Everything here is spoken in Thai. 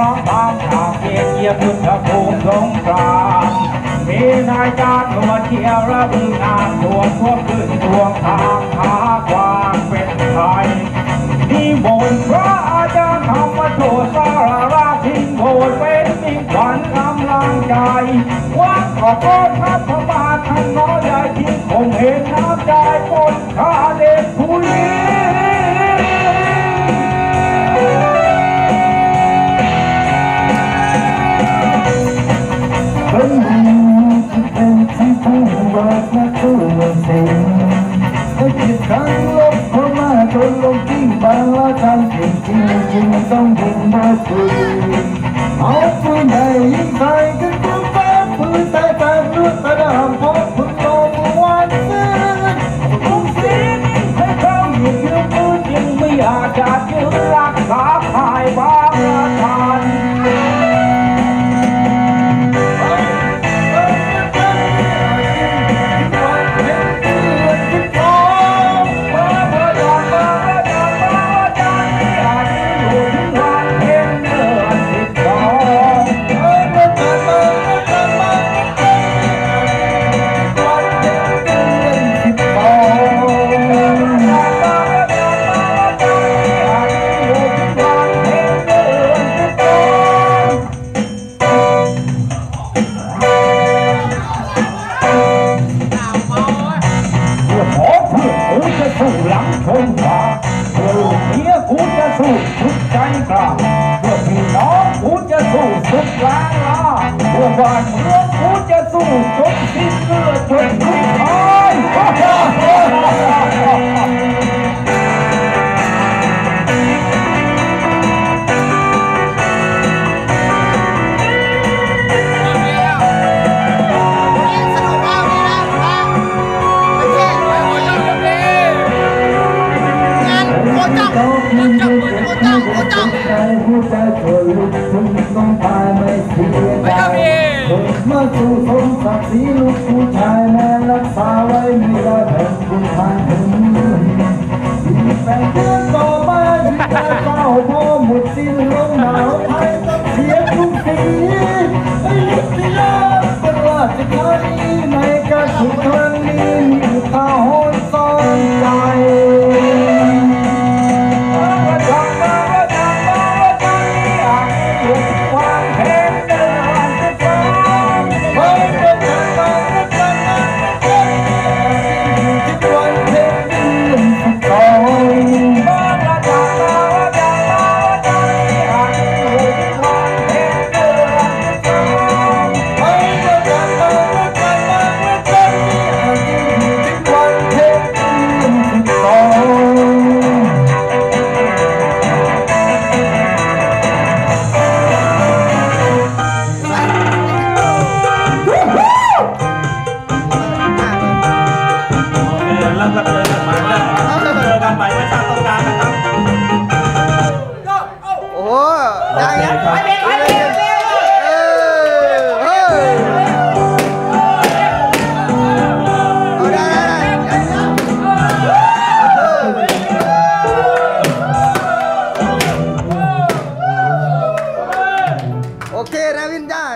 พร้อมตามอาเกียนเยียบพุทธภูมิสงครามมีนายจ้าามาเที่ยวระบึงงานทวงควบคืนทวงทางหาความเป็นไทยนิมนต์พระอาจารย์ธรรมโชสารราชินโบดเป็นมิ่งขวัญกำลังใจวัดปอะกอบพระบาทท่านน้อยใหญ่ที่คงเห็นน้ำใจคนข้าเด มาจนลงที่บางละทางจริงจริงจริงต้องยิงมาคุยเอาปืนใหญ่ยิงใส่กันปืนฟ้าปืนใต้แปดเลือดตาดำพอปืนโตมือวันซื้อทุกสิ่งให้เขาหยุดยืนมือจึงไม่อาจจะยืนรักษาหายไป ลังชนฝาเพื่อเมียกูจะสู้สุดใจกล้าเพื่อพี่น้องกูจะสู้สุดแรงลาเพื่อบ้านเมืองกูจะสู้จนสิ้นเลือดจน ม่เสียใจเกิดมาสู่สมศักดิ์ศรีลูกผู้ชายแม่รักษาไว้ไม่ได้แผ่นคุณทานถึง ครับเออเฮ้ยเอาได้ได้ได้โอเคนะวินได้